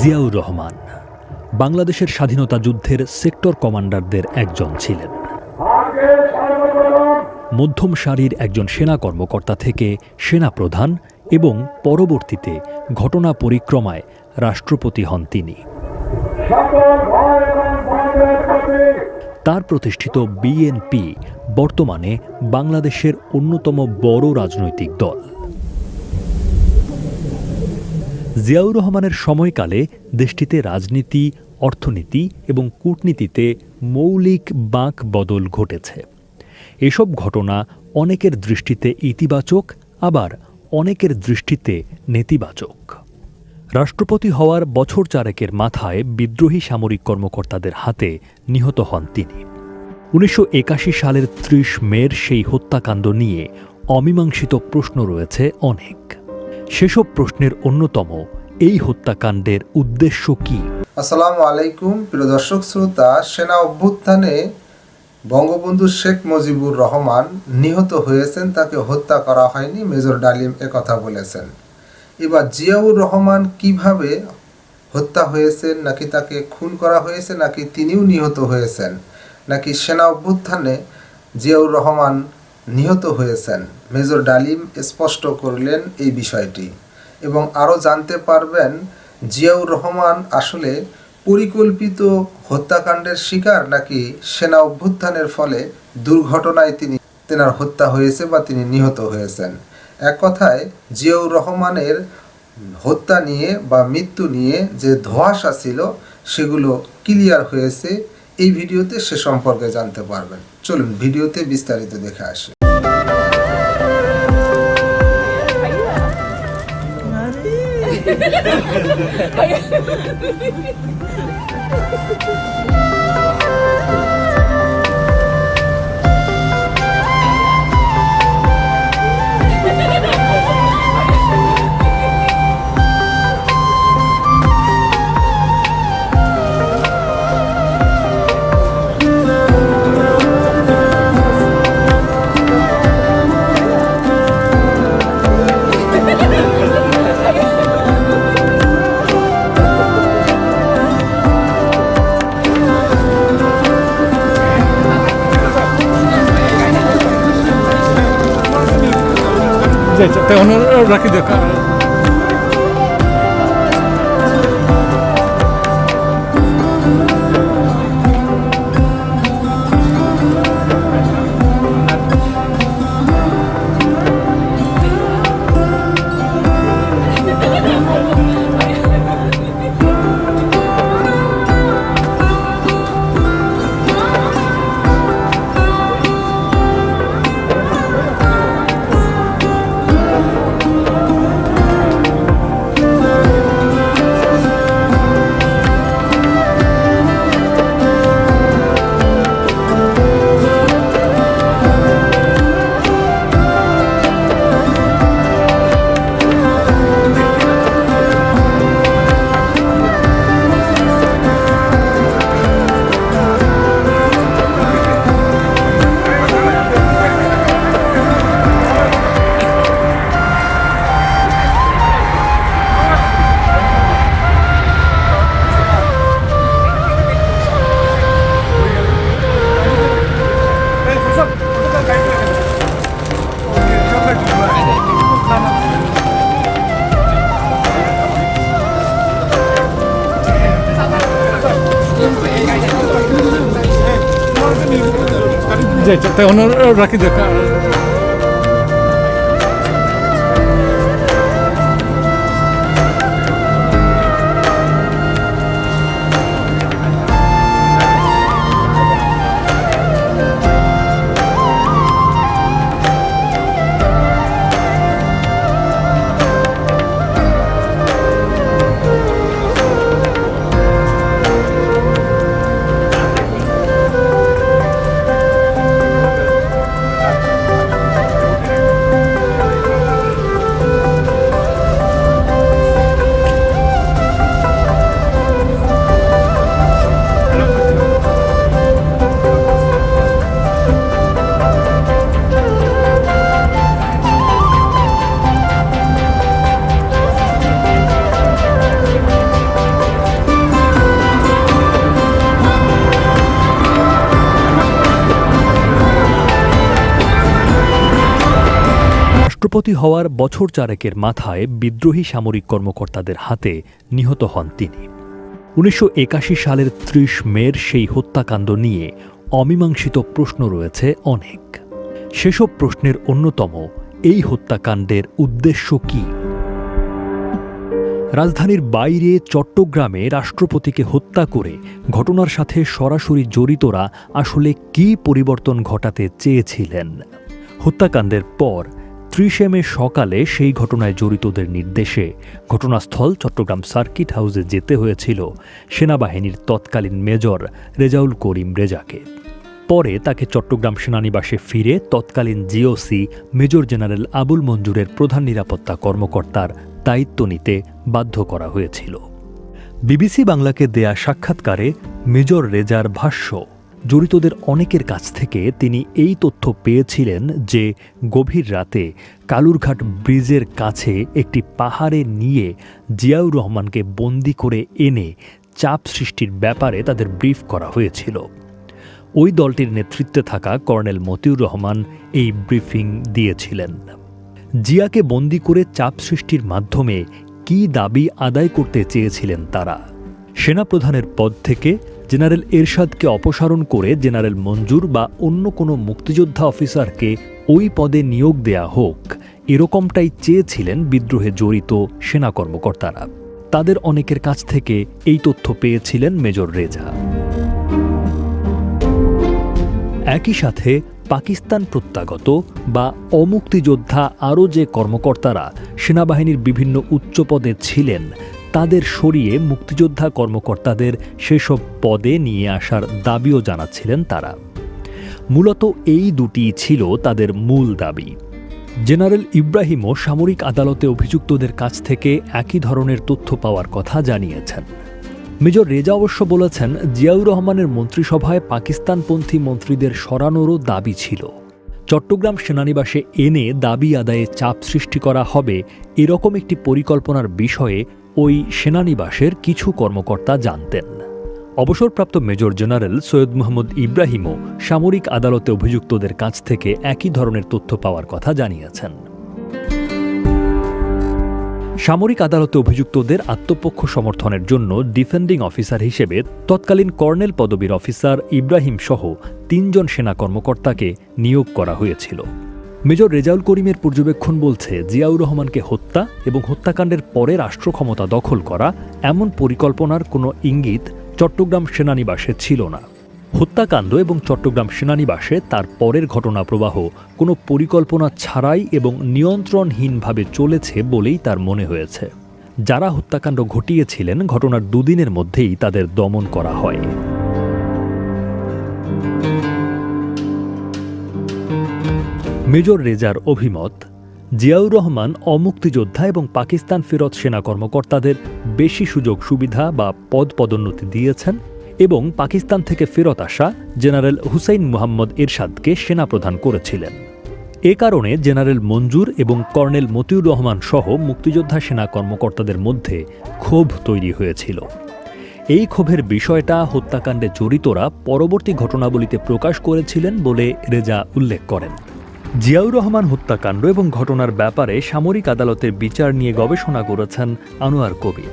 জিয়াউর রহমান, বাংলাদেশের স্বাধীনতা যুদ্ধের সেক্টর কমান্ডারদের একজন ছিলেন। মধ্যম সারির একজন সেনা কর্মকর্তা থেকে সেনা প্রধান এবং পরবর্তীতে ঘটনা পরিক্রমায় রাষ্ট্রপতি হন তিনি। তার প্রতিষ্ঠিত বিএনপি বর্তমানে বাংলাদেশের অন্যতম বড় রাজনৈতিক দল। জিয়াউর রহমানের সময়কালে দেশটিতে রাজনীতি, অর্থনীতি এবং কূটনীতিতে মৌলিক বাঁক বদল ঘটেছে। এসব ঘটনা অনেকের দৃষ্টিতে ইতিবাচক, আবার অনেকের দৃষ্টিতে নেতিবাচক। রাষ্ট্রপতি হওয়ার বছর চারেকের মাথায় বিদ্রোহী সামরিক কর্মকর্তাদের হাতে নিহত হন তিনি। উনিশশো একাশি সালের ত্রিশ মের সেই হত্যাকাণ্ড নিয়ে অমীমাংসিত প্রশ্ন রয়েছে অনেক। সেসব প্রশ্নের অন্যতম, এই হত্যাকাণ্ডের উদ্দেশ্য কি? আসসালামু আলাইকুম, প্রিয় দর্শক, শ্রোতা, সেনা অভ্যুত্থানে বঙ্গবন্ধু শেখ মুজিবুর রহমান নিহত হয়েছেন, তাকে হত্যা করা হয়নি, মেজর ডালিম একথা বলেছেন। এবার জিয়াউর রহমান কীভাবে হত্যা হয়েছেন, নাকি তাকে খুন করা হয়েছে, নাকি তিনিও নিহত হয়েছেন, নাকি সেনা অভ্যুত্থানে জিয়াউর রহমান নিহত হয়েছেন, মেজর ডালিম স্পষ্ট করলেন এই বিষয়টি। এবং আরও জানতে পারবেন, জিয়াউর রহমান আসলে পরিকল্পিত হত্যাকাণ্ডের শিকার নাকি সেনা অভ্যুত্থানের ফলে দুর্ঘটনায় তিনি তেনার হত্যা হয়েছে বা তিনি নিহত হয়েছেন? এক কথায়, জিয়াউর রহমানের হত্যা নিয়ে বা মৃত্যু নিয়ে যে ধোঁয়াশা ছিল, সেগুলো ক্লিয়ার হয়েছে। এই ভিডিওতে সে সম্পর্কে জানতে পারবেন। চলুন, ভিডিওতে বিস্তারিত দেখে আসি। Ayan. তে অনুরোধ রাখি দেখা। যাইতে তে অন্য রাখি দেখা রাষ্ট্রপতি হওয়ার বছর চারেকের মাথায় বিদ্রোহী সামরিক কর্মকর্তাদের হাতে নিহত হন তিনি। উনিশশো একাশি সালের ত্রিশ মের সেই হত্যাকাণ্ড নিয়ে অমীমাংসিত প্রশ্ন রয়েছে অনেক। সেসব প্রশ্নের অন্যতম, এই হত্যাকাণ্ডের উদ্দেশ্য কী? রাজধানীর বাইরে চট্টগ্রামে রাষ্ট্রপতিকে হত্যা করে ঘটনার সাথে সরাসরি জড়িতরা আসলে কি পরিবর্তন ঘটাতে চেয়েছিলেন? হত্যাকাণ্ডের পর ত্রিশে মে সকালে সেই ঘটনায় জড়িতদের নির্দেশে ঘটনাস্থল চট্টগ্রাম সার্কিট হাউসে যেতে হয়েছিল সেনাবাহিনীর তৎকালীন মেজর রেজাউল করিম রেজাকে। পরে তাকে চট্টগ্রাম সেনানিবাসে ফিরে তৎকালীন জিওসি মেজর জেনারেল আবুল মঞ্জুরের প্রধান নিরাপত্তা কর্মকর্তার দায়িত্ব নিতে বাধ্য করা হয়েছিল। বিবিসি বাংলাকে দেয়া সাক্ষাৎকারে মেজর রেজার ভাষ্য জড়িতদের অনেকের কাছ থেকে তিনি এই তথ্য পেয়েছিলেন যে গভীর রাতে কালুরঘাট ব্রিজের কাছে একটি পাহাড়ে নিয়ে জিয়াউর রহমানকে বন্দি করে এনে চাপ সৃষ্টির ব্যাপারে তাদের ব্রিফ করা হয়েছিল। ওই দলটির নেতৃত্বে থাকা কর্নেল মতিউর রহমান এই ব্রিফিং দিয়েছিলেন। জিয়াকে বন্দি করে চাপ সৃষ্টির মাধ্যমে কী দাবি আদায় করতে চেয়েছিলেন তারা? সেনাপ্রধানের পদ থেকে জেনারেল এরশাদকে অপসারণ করে জেনারেল মঞ্জুর বা অন্য কোনো মুক্তিযোদ্ধা অফিসারকে ওই পদে নিয়োগ দেয়া হোক। এরকমটাই চেয়েছিলেন বিদ্রোহে জড়িত সেনা কর্মকর্তারা। তাদের অনেকের কাছ থেকে এই তথ্য পেয়েছিলেন মেজর রেজা। একই সাথে পাকিস্তান প্রত্যাগত বা অমুক্তিযোদ্ধা আরও যে কর্মকর্তারা সেনাবাহিনীর বিভিন্ন উচ্চপদে ছিলেন তাদের সরিয়ে মুক্তিযোদ্ধা কর্মকর্তাদের সেসব পদে নিয়ে আসার দাবিও জানাচ্ছিলেন তারা। মূলত এই দুটি ছিল তাদের মূল দাবি। জেনারেল ইব্রাহিমও সামরিক আদালতে অভিযুক্তদের কাছ থেকে একই ধরনের তথ্য পাওয়ার কথা জানিয়েছেন। মেজর রেজা অবশ্য বলেছেন, জিয়াউর রহমানের মন্ত্রিসভায় পাকিস্তানপন্থী মন্ত্রীদের সরানোরও দাবি ছিল। চট্টগ্রাম সেনানিবাসে এনে দাবি আদায়ে চাপ সৃষ্টি করা হবে এরকম একটি পরিকল্পনার বিষয়ে ওই সেনানিবাসের কিছু কর্মকর্তা জানতেন। অবসরপ্রাপ্ত মেজর জেনারেল সৈয়দ মোহাম্মদ ইব্রাহিমও সামরিক আদালতে অভিযুক্তদের কাছ থেকে একই ধরনের তথ্য পাওয়ার কথা জানিয়েছেন। সামরিক আদালতে অভিযুক্তদের আত্মপক্ষ সমর্থনের জন্য ডিফেন্ডিং অফিসার হিসেবে তৎকালীন কর্নেল পদবীর অফিসার ইব্রাহিম সহ তিনজন সেনা কর্মকর্তাকে নিয়োগ করা হয়েছিল। মেজর রেজাউল করিমের পর্যবেক্ষণ বলছে, জিয়াউর রহমানকে হত্যা এবং হত্যাকাণ্ডের পরে রাষ্ট্র ক্ষমতা দখল করা এমন পরিকল্পনার কোনো ইঙ্গিত চট্টগ্রাম সেনানিবাসে ছিল না। হত্যাকাণ্ড এবং চট্টগ্রাম সেনানিবাসে তার পরের ঘটনা প্রবাহ কোনো পরিকল্পনা ছাড়াই এবং নিয়ন্ত্রণহীনভাবে চলেছে বলেই তার মনে হয়েছে। যারা হত্যাকাণ্ড ঘটিয়েছিলেন, ঘটনার দুদিনের মধ্যেই তাদের দমন করা হয়। মেজর রেজার অভিমত, জিয়াউর রহমান অমুক্তিযোদ্ধা এবং পাকিস্তান ফেরত সেনা কর্মকর্তাদের বেশি সুযোগ সুবিধা বা পদ পদোন্নতি দিয়েছেন এবং পাকিস্তান থেকে ফেরত আসা জেনারেল হুসাইন মুহাম্মদ এরশাদকে সেনাপ্রধান করেছিলেন। এ কারণে জেনারেল মঞ্জুর এবং কর্নেল মতিউর রহমান সহ মুক্তিযোদ্ধা সেনা কর্মকর্তাদের মধ্যে ক্ষোভ তৈরি হয়েছিল। এই ক্ষোভের বিষয়টা হত্যাকাণ্ডে জড়িতরা পরবর্তী ঘটনাবলিতে প্রকাশ করেছিলেন বলে রেজা উল্লেখ করেন। জিয়াউর রহমান হত্যাকাণ্ড এবং ঘটনার ব্যাপারে সামরিক আদালতের বিচার নিয়ে গবেষণা করেছেন আনোয়ার কবির।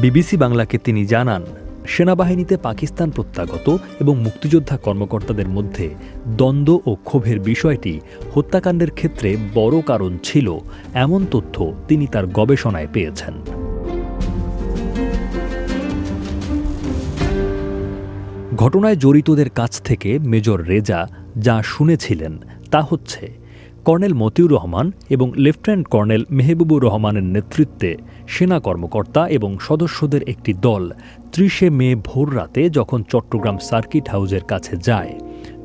বিবিসি বাংলাকে তিনি জানান, সেনাবাহিনীতে পাকিস্তান প্রত্যাগত এবং মুক্তিযোদ্ধা কর্মকর্তাদের মধ্যে দ্বন্দ্ব ও ক্ষোভের বিষয়টি হত্যাকাণ্ডের ক্ষেত্রে বড় কারণ ছিল এমন তথ্য তিনি তার গবেষণায় পেয়েছেন। ঘটনায় জড়িতদের কাছ থেকে মেজর রেজা যা শুনেছিলেন তা হচ্ছে কর্নেল মতিউর রহমান এবং লেফটেন্যান্ট কর্নেল মেহবুবুর রহমানের নেতৃত্বে সেনা কর্মকর্তা এবং সদস্যদের একটি দল ত্রিশে মে ভোর রাতে যখন চট্টগ্রাম সার্কিট হাউজের কাছে যায়,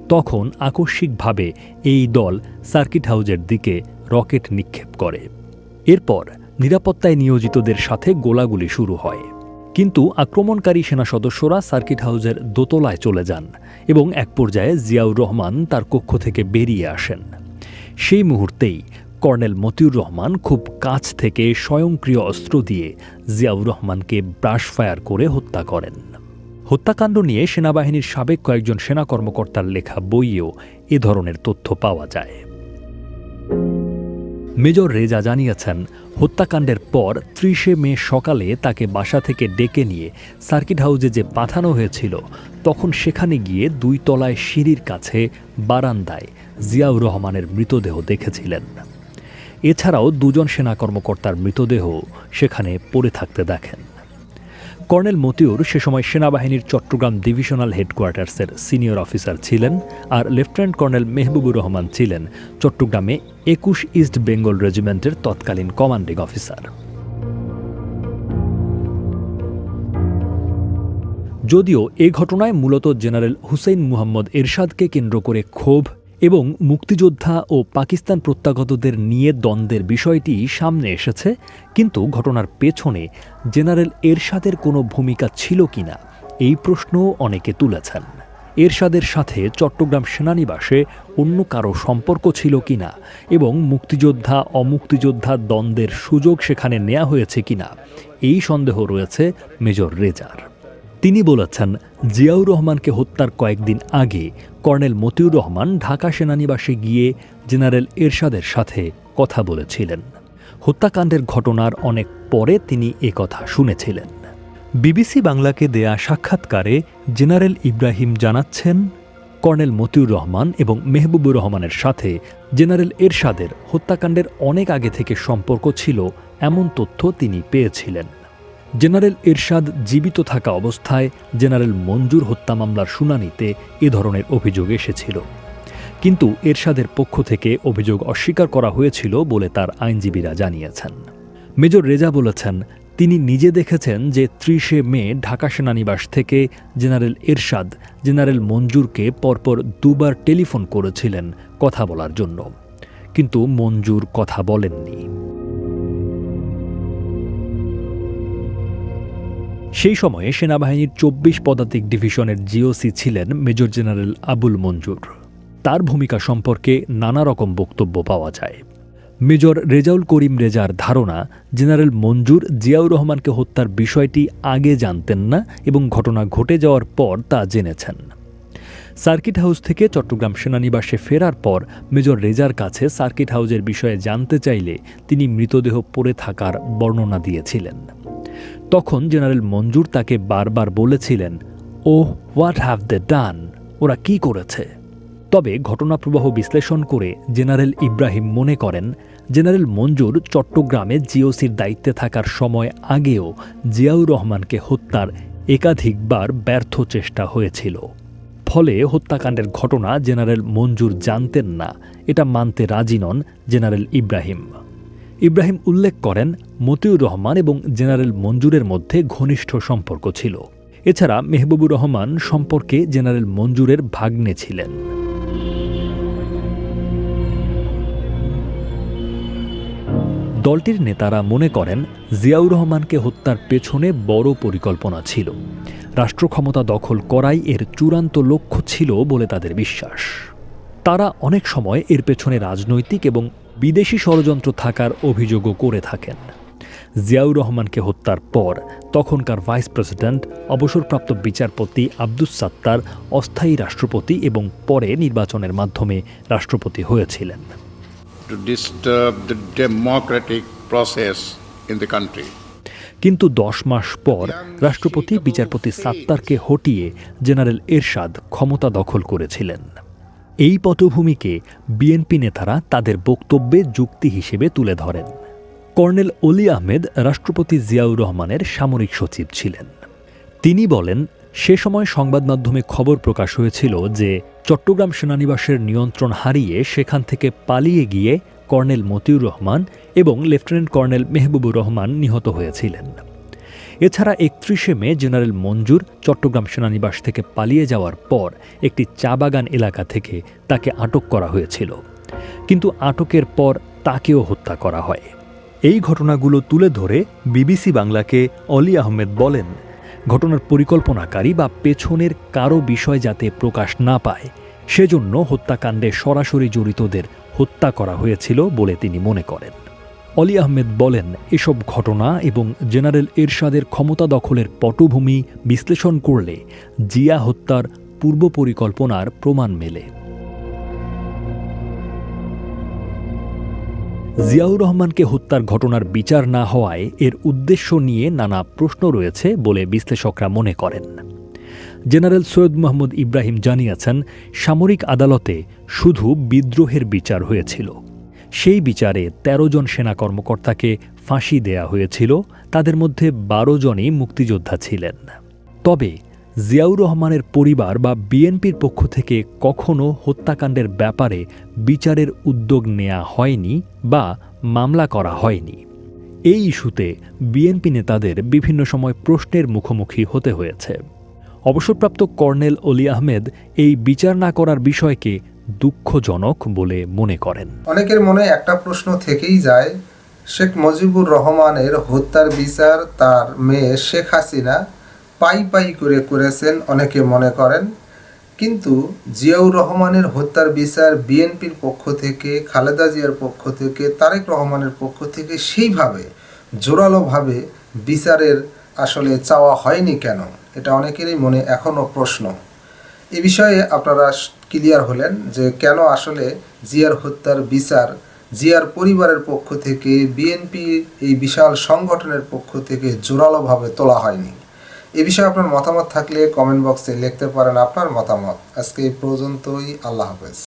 তখন আকস্মিকভাবে এই দল সার্কিট হাউজের দিকে রকেট নিক্ষেপ করে। এরপর নিরাপত্তায় নিয়োজিতদের সাথে গোলাগুলি শুরু হয়। কিন্তু আক্রমণকারী সেনা সদস্যরা সার্কিট হাউজের দোতলায় চলে যান এবং এক পর্যায়ে জিয়াউর রহমান তার কক্ষ থেকে বেরিয়ে আসেন। সেই মুহূর্তেই কর্নেল মতিউর রহমান খুব কাছ থেকে স্বয়ংক্রিয় অস্ত্র দিয়ে জিয়াউর রহমানকে ব্রাশ ফায়ার করে হত্যা করেন। হত্যাকাণ্ড নিয়ে সেনাবাহিনীর সাবেক কয়েকজন সেনা কর্মকর্তার লেখা বইয়েও এ ধরনের তথ্য পাওয়া যায়। মেজর রেজা জানিয়েছেন, হত্যাকাণ্ডের পর ত্রিশে মে সকালে তাকে বাসা থেকে ডেকে নিয়ে সার্কিট হাউসে যে পাঠানো হয়েছিল, তখন সেখানে গিয়ে দুই তলায় সিঁড়ির কাছে বারান্দায় জিয়াউর রহমানের মৃতদেহ দেখেছিলেন। এছাড়াও দুজন সেনা কর্মকর্তার মৃতদেহ সেখানে পড়ে থাকতে দেখেন। কর্নেল মতিউর সে সময় সেনাবাহিনীর চট্টগ্রাম ডিভিশনাল হেডকোয়ার্টার্সের সিনিয়র অফিসার ছিলেন আর লেফটেন্যান্ট কর্নেল মেহবুবুর রহমান ছিলেন চট্টগ্রামে একুশ ইস্ট বেঙ্গল রেজিমেন্টের তৎকালীন কমান্ডিং অফিসার। যদিও এ ঘটনায় মূলত জেনারেল হুসেইন মুহাম্মদ এরশাদকে কেন্দ্র করে ক্ষোভ এবং মুক্তিযোদ্ধা ও পাকিস্তান প্রত্যাগতদের নিয়ে দ্বন্দ্বের বিষয়টি সামনে এসেছে, কিন্তু ঘটনার পেছনে জেনারেল এরশাদের কোনো ভূমিকা ছিল কিনা, এই প্রশ্নও অনেকে তুলেছেন। এরশাদের সাথে চট্টগ্রাম সেনানিবাসে অন্য কারও সম্পর্ক ছিল কিনা এবং মুক্তিযোদ্ধা, অমুক্তিযোদ্ধা দ্বন্দ্বের সুযোগ সেখানে নেওয়া হয়েছে কিনা, এই সন্দেহ রয়েছে মেজর রেজার। তিনি বলেছেন, জিয়াউর রহমানকে হত্যার কয়েকদিন আগে কর্নেল মতিউর রহমান ঢাকা সেনানিবাসে গিয়ে জেনারেল এরশাদের সাথে কথা বলেছিলেন। হত্যাকাণ্ডের ঘটনার অনেক পরে তিনি এ কথা শুনেছিলেন। বিবিসি বাংলাকে দেয়া সাক্ষাৎকারে জেনারেল ইব্রাহিম জানাচ্ছেন, কর্নেল মতিউর রহমান এবং মেহবুবুর রহমানের সাথে জেনারেল এরশাদের হত্যাকাণ্ডের অনেক আগে থেকে সম্পর্ক ছিল, এমন তথ্য তিনি পেয়েছিলেন। জেনারেল এরশাদ জীবিত থাকা অবস্থায় জেনারেল মঞ্জুর হত্যা মামলার শুনানিতে এ ধরনের অভিযোগ এসেছিল। কিন্তু এরশাদের পক্ষ থেকে অভিযোগ অস্বীকার করা হয়েছিল বলে তার আইনজীবীরা জানিয়েছেন। মেজর রেজা বলেছেন, তিনি নিজে দেখেছেন যে ত্রিশে মে ঢাকা সেনানিবাস থেকে জেনারেল এরশাদ, জেনারেল মঞ্জুরকে পরপর দুবার টেলিফোন করেছিলেন কথা বলার জন্য। কিন্তু মঞ্জুর কথা বলেননি। সেই সময়ে সেনাবাহিনীর চব্বিশ পদাতিক ডিভিশনের জিওসি ছিলেন মেজর জেনারেল আবুল মঞ্জুর। তার ভূমিকা সম্পর্কে নানা রকম বক্তব্য পাওয়া যায়। মেজর রেজাউল করিম রেজার ধারণা, জেনারেল মঞ্জুর জিয়াউর রহমানকে হত্যার বিষয়টি আগে জানতেন না এবং ঘটনা ঘটে যাওয়ার পর তা জেনেছেন। সার্কিট হাউস থেকে চট্টগ্রাম সেনানিবাসে ফেরার পর মেজর রেজার কাছে সার্কিট হাউসের বিষয়ে জানতে চাইলে তিনি মৃতদেহ পড়ে থাকার বর্ণনা দিয়েছিলেন। তখন জেনারেল মঞ্জুর তাকে বারবার বলেছিলেন ও হোয়াট হ্যাভ দে ডান? ওরা কি করেছে? তবে ঘটনাপ্রবাহ বিশ্লেষণ করে জেনারেল ইব্রাহিম মনে করেন, জেনারেল মঞ্জুর চট্টগ্রামে জিওসির দায়িত্বে থাকার সময় আগেও জিয়াউর রহমানকে হত্যার একাধিকবার ব্যর্থ চেষ্টা হয়েছিল। ফলে হত্যাকাণ্ডের ঘটনা জেনারেল মঞ্জুর জানতেন না, এটা মানতে রাজি নন জেনারেল ইব্রাহিম। ইব্রাহিম উল্লেখ করেন, মতিউর রহমান এবং জেনারেল মঞ্জুরের মধ্যে ঘনিষ্ঠ সম্পর্ক ছিল। এছাড়া মেহবুবুর রহমান সম্পর্কে জেনারেল মঞ্জুরের ভাগ্নে ছিলেন। দলটির নেতারা মনে করেন, জিয়াউর রহমানকে হত্যার পেছনে বড় পরিকল্পনা ছিল। রাষ্ট্র ক্ষমতা দখল করাই এর চূড়ান্ত লক্ষ্য ছিল বলে তাদের বিশ্বাস। তারা অনেক সময় এর পেছনে রাজনৈতিক এবং বিদেশি ষড়যন্ত্র থাকার অভিযোগও করে থাকেন। জিয়াউর রহমানকে হত্যার পর তখনকার ভাইস প্রেসিডেন্ট অবসরপ্রাপ্ত বিচারপতি আব্দুস সাত্তার অস্থায়ী রাষ্ট্রপতি এবং পরে নির্বাচনের মাধ্যমে রাষ্ট্রপতি হয়েছিলেন। Democratic process in the country. কিন্তু দশ মাস পর রাষ্ট্রপতি বিচারপতি সাত্তারকে হটিয়ে জেনারেল এরশাদ ক্ষমতা দখল করেছিলেন। এই পটভূমিকে বিএনপি নেতারা তাদের বক্তব্যে যুক্তি হিসেবে তুলে ধরেন। কর্নেল অলি আহমেদ রাষ্ট্রপতি জিয়াউর রহমানের সামরিক সচিব ছিলেন। তিনি বলেন, সে সময় সংবাদ মাধ্যমে খবর প্রকাশ হয়েছিল যে চট্টগ্রাম সেনানিবাসের নিয়ন্ত্রণ হারিয়ে সেখান থেকে পালিয়ে গিয়ে কর্নেল মতিউর রহমান এবং লেফটেন্যান্ট কর্নেল মেহবুবুর রহমান নিহত হয়েছিলেন। এছাড়া একত্রিশে মে জেনারেল মঞ্জুর চট্টগ্রাম সেনানিবাস থেকে পালিয়ে যাওয়ার পর একটি চা বাগান এলাকা থেকে তাকে আটক করা হয়েছিল। কিন্তু আটকের পর তাকেও হত্যা করা হয়। এই ঘটনাগুলো তুলে ধরে বিবিসি বাংলাকে অলি আহমেদ বলেন, ঘটনার পরিকল্পনাকারী বা পেছনের কারও বিষয় যাতে প্রকাশ না পায়, সেজন্য হত্যাকাণ্ডে সরাসরি জড়িতদের হত্যা করা হয়েছিল বলে তিনি মনে করেন। অলি আহমেদ বলেন, এসব ঘটনা এবং জেনারেল এরশাদের ক্ষমতা দখলের পটভূমি বিশ্লেষণ করলে জিয়া হত্যার পূর্ব পরিকল্পনার প্রমাণ মেলে। জিয়াউর রহমানকে হত্যার ঘটনার বিচার না হওয়ায় এর উদ্দেশ্য নিয়ে নানা প্রশ্ন রয়েছে বলে বিশ্লেষকরা মনে করেন। জেনারেল সৈয়দ মোহাম্মদ ইব্রাহিম জানিয়েছেন, সামরিক আদালতে শুধু বিদ্রোহের বিচার হয়েছিল। সেই বিচারে ১৩ জন সেনা কর্মকর্তাকে ফাঁসি দেয়া হয়েছিল, তাদের মধ্যে বারো জনই মুক্তিযোদ্ধা ছিলেন। তবে জিয়াউর রহমানের পরিবার বা বিএনপির পক্ষ থেকে কখনো হত্যাকাণ্ডের ব্যাপারে বিচারের উদ্যোগ নেওয়া হয়নি বা মামলা করা হয়নি। এই ইস্যুতে বিএনপি নেতাদের বিভিন্ন সময় প্রশ্নের মুখোমুখি হতে হয়েছে। অবসরপ্রাপ্ত কর্নেল অলি আহমেদ এই বিচার না করার বিষয়কে দুঃখজনক বলে মনে করেন। অনেকের মনে একটা প্রশ্ন থেকেই যায়, শেখ মুজিবুর রহমানের হত্যার বিচার তার মেয়ে শেখ হাসিনা পাই পাই করে করেছেন অনেকে মনে করেন। কিন্তু জিয়াউর রহমানের হত্যার বিচার বিএনপির পক্ষ থেকে, খালেদা জিয়ার পক্ষ থেকে, তারেক রহমানের পক্ষ থেকে সেইভাবে জোরালোভাবে বিচারের আসলে চাওয়া হয়নি কেন? এটা অনেকেরই মনে এখনও প্রশ্ন। এ বিষয়ে আপনারা ক্লিয়ার হলেন যে কেন আসলে জিয়ার হত্যার বিচার জিয়ার পরিবারের পক্ষ থেকে বিএনপি এই বিশাল সংগঠনের পক্ষ থেকে জোরালোভাবে তোলা হয়নি। এ বিষয়ে আপনার মতামত থাকলে কমেন্ট বক্সে লিখতে পারেন আপনার মতামত। আজকে এই পর্যন্তই, আল্লাহ হাফেজ।